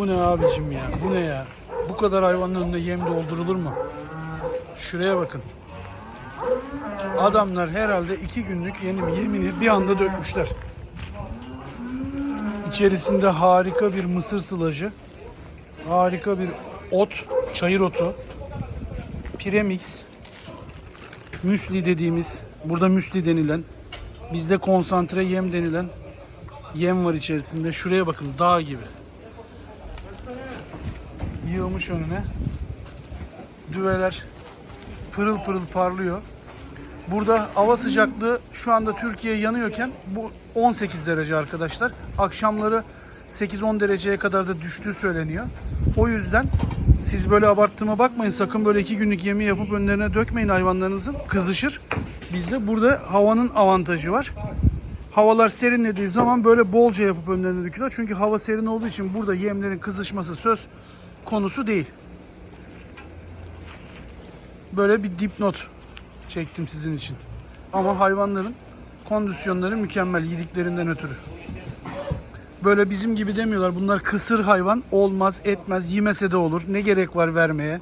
Bu ne abicim ya? Bu ne ya? Bu kadar hayvanın önüne yem doldurulur mu? Şuraya bakın. Adamlar herhalde iki günlük yeni yemini bir anda dökmüşler. İçerisinde harika bir mısır sılacı, harika bir ot, çayır otu, premix, müsli dediğimiz, burada müsli denilen, bizde konsantre yem denilen yem var içerisinde. Şuraya bakın dağ gibi. Yığılmış önüne. Düveler pırıl pırıl parlıyor. Burada hava sıcaklığı şu anda Türkiye yanıyorken bu 18 derece arkadaşlar. Akşamları 8-10 dereceye kadar da düştüğü söyleniyor. O yüzden siz böyle abarttığıma bakmayın. Sakın böyle iki günlük yemi yapıp önlerine dökmeyin hayvanlarınızın. Kızışır. Bizde burada havanın avantajı var. Havalar serinlediği zaman böyle bolca yapıp önlerine döküyorlar. Çünkü hava serin olduğu için burada yemlerin kızışması söz konusu değil. Böyle bir dipnot çektim sizin için. Ama hayvanların kondisyonları mükemmel yediklerinden ötürü. Böyle bizim gibi demiyorlar. Bunlar kısır hayvan olmaz etmez yemese de olur. Ne gerek var vermeye.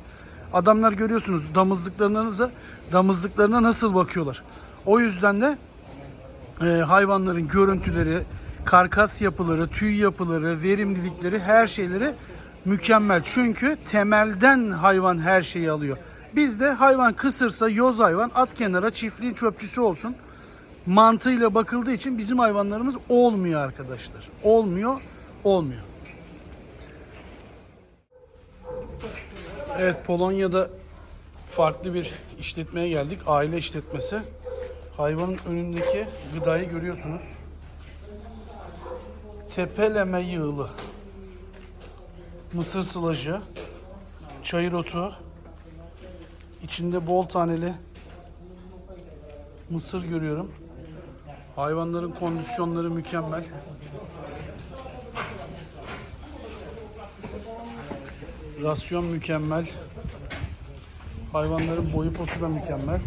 Adamlar görüyorsunuz damızlıklarınıza damızlıklarına nasıl bakıyorlar. O yüzden de e, hayvanların görüntüleri, karkas yapıları, tüy yapıları, verimlilikleri her şeyleri mükemmel. Çünkü temelden hayvan her şeyi alıyor. Bizde hayvan kısırsa yoz hayvan at kenara çiftliğin çöpçüsü olsun. Mantığıyla bakıldığı için bizim hayvanlarımız olmuyor arkadaşlar. Olmuyor, olmuyor. Evet Polonya'da farklı bir işletmeye geldik. Aile işletmesi. Hayvanın önündeki gıdayı görüyorsunuz. Tepeleme yığılı. Mısır sılacı. Çayır otu. İçinde bol taneli mısır görüyorum. Hayvanların kondisyonları mükemmel. Rasyon mükemmel. Hayvanların boyu posu da mükemmel.